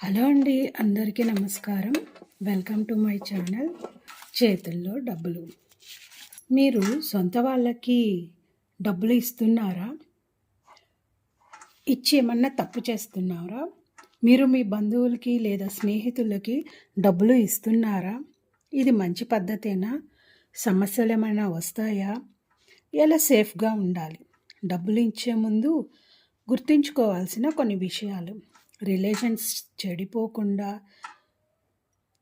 Hello అండి అందరికీ నమస్కారం. వెల్కమ్ టు మై ఛానల్ చేతుల్లో డబ్బులు. మీరు సొంత వాళ్ళకి డబ్బులు ఇస్తున్నారా? ఇచ్చి ఏమన్నా తప్పు చేస్తున్నారా? మీరు మీ బంధువులకి లేదా స్నేహితులకి డబ్బులు ఇస్తున్నారా? ఇది మంచి పద్ధతేనా? సమస్యలు ఏమైనా వస్తాయా? ఎలా సేఫ్గా ఉండాలి? డబ్బులు ఇచ్చే ముందు గుర్తుంచుకోవాల్సిన కొన్ని విషయాలు. రిలేషన్స్ చెడిపోకుండా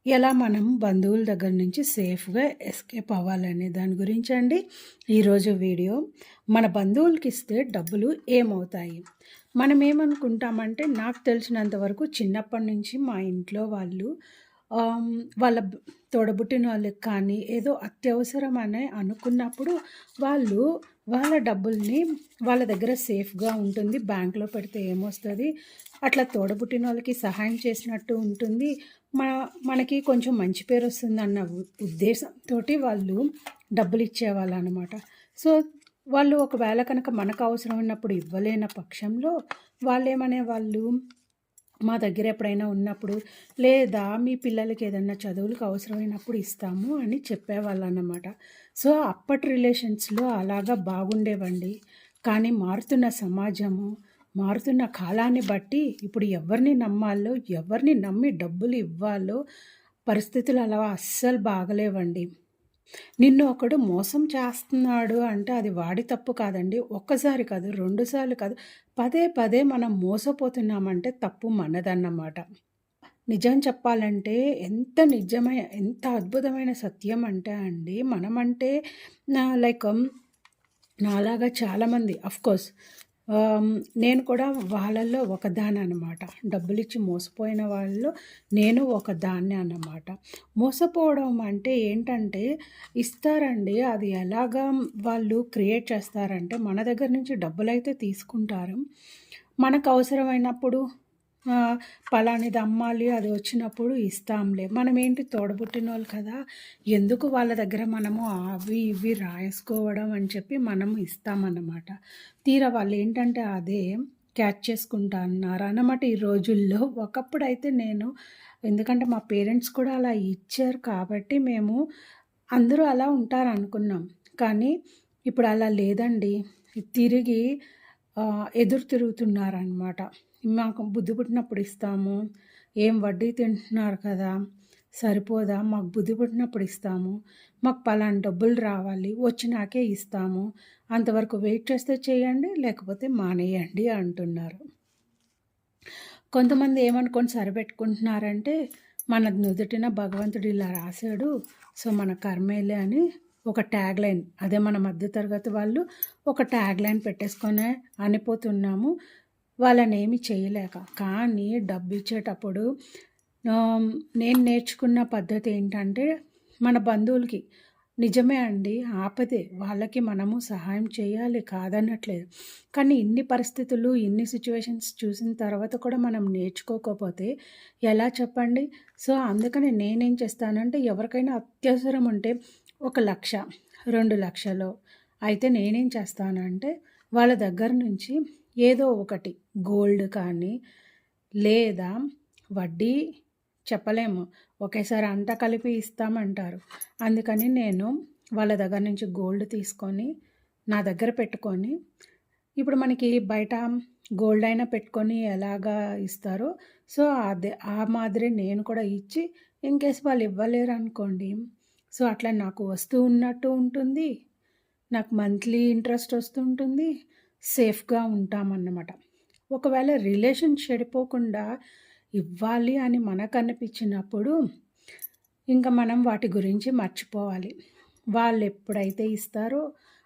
ఎలా మనం బంధువుల దగ్గర నుంచి సేఫ్గా ఎస్కేప్ అవ్వాలనే దాని గురించి అండి. ఈరోజు వీడియో మన బంధువులకి ఇస్తే డబ్బులు ఏమవుతాయి? మనం ఏమనుకుంటామంటే నాకు తెలిసినంత వరకు చిన్నప్పటి నుంచి మా ఇంట్లో వాళ్ళు వాళ్ళ తోడబుట్టిన వాళ్ళకి కానీ ఏదో అత్యవసరం అని అనుకున్నప్పుడు వాళ్ళు వాళ్ళ డబ్బుల్ని వాళ్ళ దగ్గర సేఫ్గా ఉంటుంది. బ్యాంక్లో పెడితే ఏమొస్తుంది? అట్లా తోడబుట్టిన వాళ్ళకి సహాయం చేసినట్టు ఉంటుంది. మన మనకి కొంచెం మంచి పేరు వస్తుంది అన్న ఉ- ఉద్దేశంతో వాళ్ళు డబ్బులు ఇచ్చేవాళ్ళు అనమాట సో వాళ్ళు ఒకవేళ కనుక మనకు అవసరం ఉన్నప్పుడు ఇవ్వలేని పక్షంలో వాళ్ళు ఏమనే వాళ్ళు మా దగ్గర ఎప్పుడైనా ఉన్నప్పుడు లేదా మీ పిల్లలకి ఏదన్నా చదువులకు అవసరమైనప్పుడు ఇస్తాము అని చెప్పేవాళ్ళు అన్నమాట సో అప్పటి రిలేషన్స్లో అలాగా బాగుండేవండి. కానీ మారుతున్న సమాజము మారుతున్న కాలాన్ని బట్టి ఇప్పుడు ఎవరిని నమ్మాలో ఎవరిని నమ్మి డబ్బులు ఇవ్వాలో పరిస్థితులు అలా అస్సలు బాగలేవండి. నిన్ను ఒకడు మోసం చేస్తున్నాడు అంటే అది వాడి తప్పు కాదండి. ఒక్కసారి కాదు రెండుసార్లు కాదు పదే పదే మనం మోసపోతున్నామంటే తప్పు మనదన్నమాట. నిజం చెప్పాలంటే ఎంత నిజమైన ఎంత అద్భుతమైన సత్యం అంటే అండి మనమంటే లైక్ నాలాగా చాలామంది అఫ్కోర్స్ నేను కూడా వాళ్ళల్లో ఒకదాని అనమాట డబ్బులు ఇచ్చి మోసపోయిన వాళ్ళలో నేను ఒక దాన్ని అన్నమాట. మోసపోవడం అంటే ఏంటంటే ఇస్తారండి. అది ఎలాగా వాళ్ళు క్రియేట్ చేస్తారంటే మన దగ్గర నుంచి డబ్బులు అయితే తీసుకుంటారు. మనకు అవసరమైనప్పుడు పలానిది అమ్మాలి అది వచ్చినప్పుడు ఇస్తాంలే. మనం ఏంటి తోడబుట్టిన వాళ్ళు కదా ఎందుకు వాళ్ళ దగ్గర మనము అవి ఇవి రాయసుకోవడం అని చెప్పి మనం ఇస్తామన్నమాట. తీరా వాళ్ళు ఏంటంటే అదే క్యాచ్ చేసుకుంటా అన్నారు. అన్నమాట ఈ రోజుల్లో ఒకప్పుడు అయితే నేను ఎందుకంటే మా పేరెంట్స్ కూడా అలా ఇచ్చారు కాబట్టి మేము అందరూ అలా ఉంటారు అనుకున్నాం కానీ ఇప్పుడు అలా లేదండి. తిరిగి ఎదురు తిరుగుతున్నారనమాట మాకు బుద్ధి పుట్టినప్పుడు ఇస్తాము. ఏం వడ్డీ తింటున్నారు కదా? సరిపోదా? మాకు బుద్ధి పుట్టినప్పుడు ఇస్తాము. మాకు పలానా డబ్బులు రావాలి వచ్చినాకే ఇస్తాము. అంతవరకు వెయిట్ చేస్తే చేయండి లేకపోతే మానేయండి అంటున్నారు. కొంతమంది ఏమనుకొని సరిపెట్టుకుంటున్నారంటే మన నుదుటిన భగవంతుడు ఇలా రాశాడు సో మన కర్మేలే అని ఒక ట్యాగ్ లైన్. అదే మన మధ్య తరగతి వాళ్ళు ఒక ట్యాగ్ లైన్ పెట్టేసుకొని అనిపోతున్నాము. వాళ్ళనేమి చేయలేక. కానీ డబ్బు ఇచ్చేటప్పుడు నేను నేర్చుకున్న పద్ధతి ఏంటంటే మన బంధువులకి నిజమే అండి ఆపదే. వాళ్ళకి మనము సహాయం చేయాలి కాదనట్లేదు. కానీ ఇన్ని పరిస్థితులు ఇన్ని సిచ్యువేషన్స్ చూసిన తర్వాత కూడా మనం నేర్చుకోకపోతే ఎలా చెప్పండి? సో అందుకని నేనేం చేస్తానంటే ఎవరికైనా అత్యవసరం ఉంటే ఒక లక్ష రెండు లక్షలు అయితే నేనేం చేస్తానంటే వాళ్ళ దగ్గర నుంచి ఏదో ఒకటి గోల్డ్ కానీ లేదా వడ్డీ చెప్పలేము. ఒకేసారి అంతా కలిపి ఇస్తామంటారు. అందుకని నేను వాళ్ళ దగ్గర నుంచి గోల్డ్ తీసుకొని నా దగ్గర పెట్టుకొని ఇప్పుడు మనకి బయట గోల్డ్ అయినా పెట్టుకొని ఎలాగా ఇస్తారో సో అదే ఆ మాదిరి నేను కూడా ఇచ్చి ఇన్ కేస్ వాళ్ళు ఇవ్వలేరు అనుకోండి. సో అట్లా నాకు వస్తూ ఉన్నట్టు ఉంటుంది. నాకు మంత్లీ ఇంట్రెస్ట్ వస్తుంటుంది సేఫ్గా ఉంటామన్నమాట. ఒకవేళ రిలేషన్ చెడిపోకుండా ఇవ్వాలి అని మనకు అనిపించినప్పుడు ఇంకా మనం వాటి గురించి మర్చిపోవాలి. వాళ్ళు ఎప్పుడైతే ఇస్తారో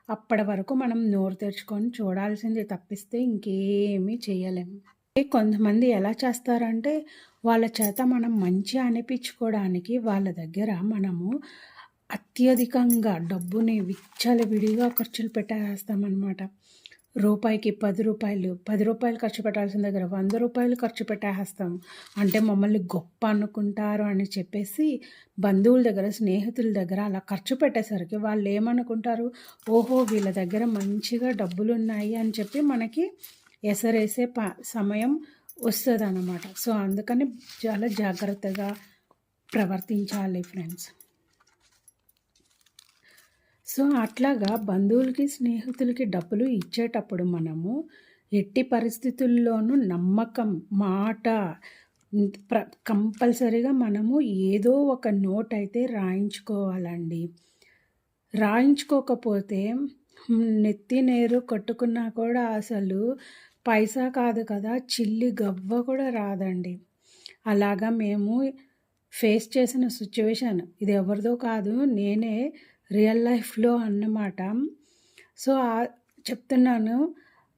అప్పటి వరకు మనం నోరు తెరుచుకొని చూడాల్సింది తప్పిస్తే ఇంకేమీ చేయలేము. కొంతమంది ఎలా చేస్తారంటే వాళ్ళ చేత మనం మంచి అనిపించుకోవడానికి వాళ్ళ దగ్గర మనము అత్యధికంగా డబ్బుని విచ్చలవిడిగా ఖర్చులు పెట్టేస్తామన్నమాట. రూపాయికి పది రూపాయలు పది రూపాయలు ఖర్చు పెట్టాల్సిన దగ్గర వంద రూపాయలు ఖర్చు పెట్టేస్తాం అంటే మమ్మల్ని గొప్ప అనుకుంటారు అని చెప్పేసి బంధువుల దగ్గర స్నేహితుల దగ్గర అలా ఖర్చు పెట్టేసరికి వాళ్ళు ఏమనుకుంటారు? ఓహో వీళ్ళ దగ్గర మంచిగా డబ్బులు ఉన్నాయి అని చెప్పి మనకి ఎసరేసే ప సమయం వస్తుంది అన్నమాట సో అందుకని చాలా జాగ్రత్తగా ప్రవర్తించాలి ఫ్రెండ్స్. సో అట్లాగా బంధువులకి స్నేహితులకి డబ్బులు ఇచ్చేటప్పుడు మనము ఎట్టి పరిస్థితుల్లోనూ నమ్మకం మాట ప్ర కంపల్సరీగా మనము ఏదో ఒక నోట్ అయితే రాయించుకోవాలండి. రాయించుకోకపోతే నెత్తి నేరు కట్టుకున్నా కూడా అసలు పైసా కాదు కదా చిల్లి గవ్వ కూడా రాదండి. అలాగా మేము ఫేస్ చేసిన సిచ్యువేషన్ ఇది ఎవరిదో కాదు నేనే రియల్ లైఫ్లో అన్నమాట. సో చెప్తున్నాను.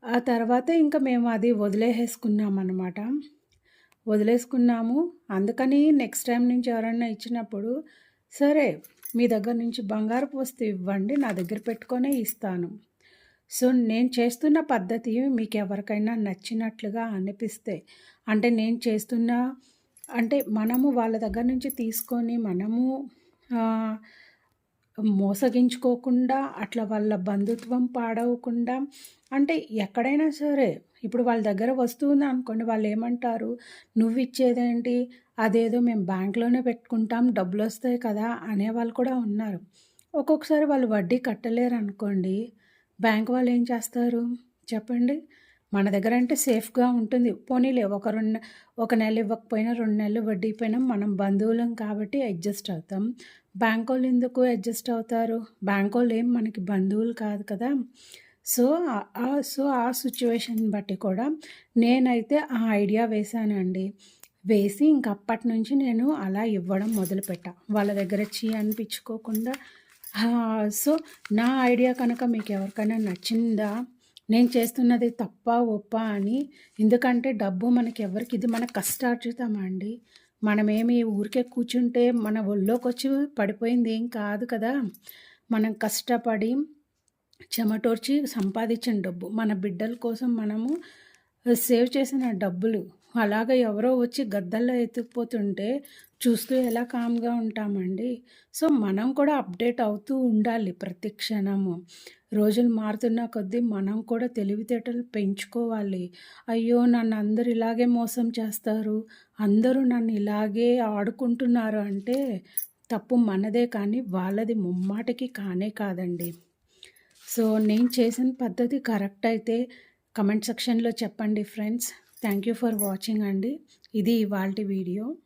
ఆ తర్వాత ఇంకా మేము అది వదిలేసేసుకున్నాం వదిలేసుకున్నాము. అందుకని నెక్స్ట్ టైం నుంచి ఎవరైనా ఇచ్చినప్పుడు సరే మీ దగ్గర నుంచి బంగారు పోస్తే ఇవ్వండి నా దగ్గర పెట్టుకొనే ఇస్తాను. సో నేను చేస్తున్న పద్ధతి మీకు ఎవరికైనా నచ్చినట్లుగా అనిపిస్తే అంటే నేను చేస్తున్న అంటే మనము వాళ్ళ దగ్గర నుంచి తీసుకొని మనము మోసగించుకోకుండా అట్లా వాళ్ళ బంధుత్వం పాడవకుండా అంటే ఎక్కడైనా సరే ఇప్పుడు వాళ్ళ దగ్గర వస్తువుంది అనుకోండి వాళ్ళు ఏమంటారు? నువ్వు ఇచ్చేదేంటి? అదేదో మేము బ్యాంక్లోనే పెట్టుకుంటాం డబ్బులు వస్తాయి కదా అనేవాళ్ళు కూడా ఉన్నారు. ఒక్కొక్కసారి వాళ్ళు వడ్డీ కట్టలేరు అనుకోండి బ్యాంక్ వాళ్ళు ఏం చేస్తారు? చెప్పండి. మన దగ్గర అంటే సేఫ్గా ఉంటుంది. పోనీలే ఒక రెండు ఒక నెల ఇవ్వకపోయినా రెండు నెలలు వడ్డీ పోయినా మనం బంధువులం కాబట్టి అడ్జస్ట్ అవుతాం. బ్యాంక్ వాళ్ళు ఎందుకు అడ్జస్ట్ అవుతారు? బ్యాంక్ వాళ్ళు ఏం మనకి బంధువులు కాదు కదా. సో సో ఆ సిచ్యువేషన్ బట్టి కూడా నేనైతే ఆ ఐడియా వేశానండి. వేసి ఇంక అప్పటి నుంచి నేను అలా ఇవ్వడం మొదలుపెట్టా. వాళ్ళ దగ్గర చీ అనిపించుకోకుండా. సో నా ఐడియా కనుక మీకు ఎవరికైనా నచ్చిందా? నేను చేస్తున్నది తప్ప ఒప్ప అని. ఎందుకంటే డబ్బు మనకి ఎవరికి ఇది మన కష్టార్జితం అండి? మనమేమి ఊరికే కూర్చుంటే మన ఒళ్ళోకి వచ్చి పడిపోయింది ఏం కాదు కదా. మనం కష్టపడి చెమటోర్చి సంపాదించిన డబ్బు మన బిడ్డల కోసం మనము సేవ్ చేసిన డబ్బులు అలాగ ఎవరో వచ్చి గద్దల్లో ఎత్తుకుపోతుంటే చూస్తూ ఎలా కామ్గా ఉంటామండి? సో మనం కూడా అప్డేట్ అవుతూ ఉండాలి ప్రతి క్షణము. రోజులు మారుతున్న కొద్దీ మనం కూడా తెలివితేటలు పెంచుకోవాలి. అయ్యో నన్ను అందరు ఇలాగే మోసం చేస్తారు అందరూ నన్ను ఇలాగే ఆడుకుంటున్నారు అంటే తప్పు మనదే కానీ వాళ్ళది ముమ్మాటికి కానే కాదండి. సో నేను చేసిన పద్ధతి కరెక్ట్ అయితే కమెంట్ సెక్షన్లో చెప్పండి friends. Thank you for watching అండి. ఇది ఇవాళ వీడియో.